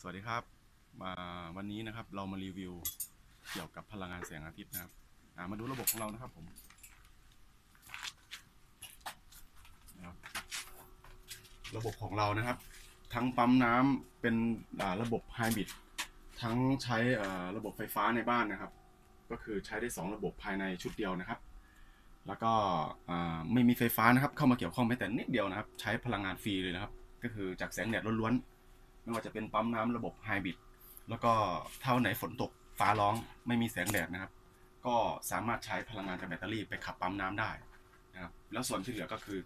สวัสดีครับมาวันนี้นะครับเรามารีวิวเกี่ยวกับพลังงานแสงอาทิตย์นะครับมาดูระบบของเรานะครับผมระบบของเรานะครับ ทั้งปั๊มน้ำเป็นระบบไฮบริดทั้งใช้ระบบไฟฟ้าในบ้านนะครับ ก็คือใช้ได้ 2 ระบบภายในชุดเดียวนะครับ แล้วก็ไม่มีไฟฟ้านะครับ เข้ามาเกี่ยวข้องแม้แต่นิดเดียวนะครับ ใช้พลังงานฟรีเลยนะครับ ก็คือจากแสงแดดล้วนๆ ไม่ว่าจะเป็นปั๊มน้ำระบบไฮบริดแล้วก็ถ้าไหนฝนตกฟ้าร้องไม่มีแสงแดดนะครับ ก็สามารถใช้พลังงานจากแบตเตอรี่ไปขับปั๊มน้ำได้นะครับแล้วส่วนที่เหลือก็คือ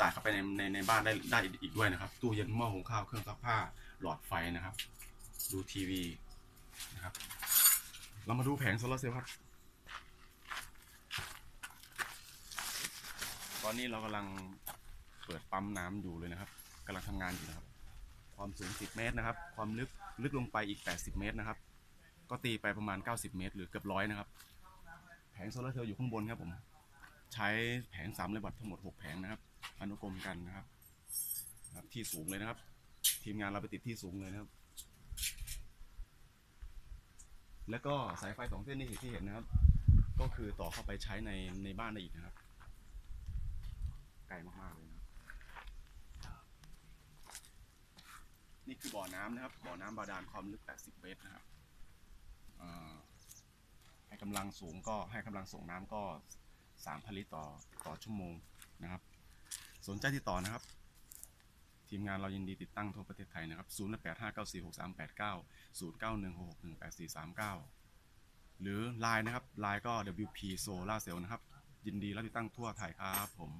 จ่ายเข้าไปในในในบ้านได้ได้อีกด้วยนะครับ ตู้เย็นหม้อหุงข้าวเครื่องซักผ้าหลอดไฟนะครับ ดูทีวีนะครับ เรามาดูแผงโซลาร์เซลล์ครับ ตอนนี้เรากำลังเปิดปั๊มน้ำอยู่เลยนะครับกำลังทำงานอยู่นะครับ ความสูง 10 เมตรนะครับ ความลึกลึกลงไปอีก 80 เมตรนะครับ ก็ตีไปประมาณ 90 เมตร หรือเกือบร้อยนะครับ แผงโซลาร์เซลล์อยู่ข้างบนครับผม ใช้แผง3เลยวัตทั้งหมด 6 แผงนะครับ อนุกรมกันนะครับครับที่สูงเลยนะครับ ทีมงานเราไปติดที่สูงเลยนะครับ แล้วก็สายไฟสองเส้นนี่ที่เห็นนะครับ ก็คือต่อเข้าไปใช้ในในบ้านได้อีกนะครับ ไกลมากๆเลยนะครั บ่อน้ำนะครับ บ่อน้ำบาดาลความลึก 80 เมตรนะครับให้กำลังสูงก็ให้กำลังส่งน้ำก็3,000ลิตรต่อต่อชั่วโมงนะครับ สนใจติดต่อนะครับ ทีมงานเรายินดีติดตั้งทั่วประเทศไทยนะครับ 0859463890 916618439 หรือ Line นะครับ Line ก็ WP Solar Cell นะครับ ยินดีรับติดตั้งทั่วไทยครับผม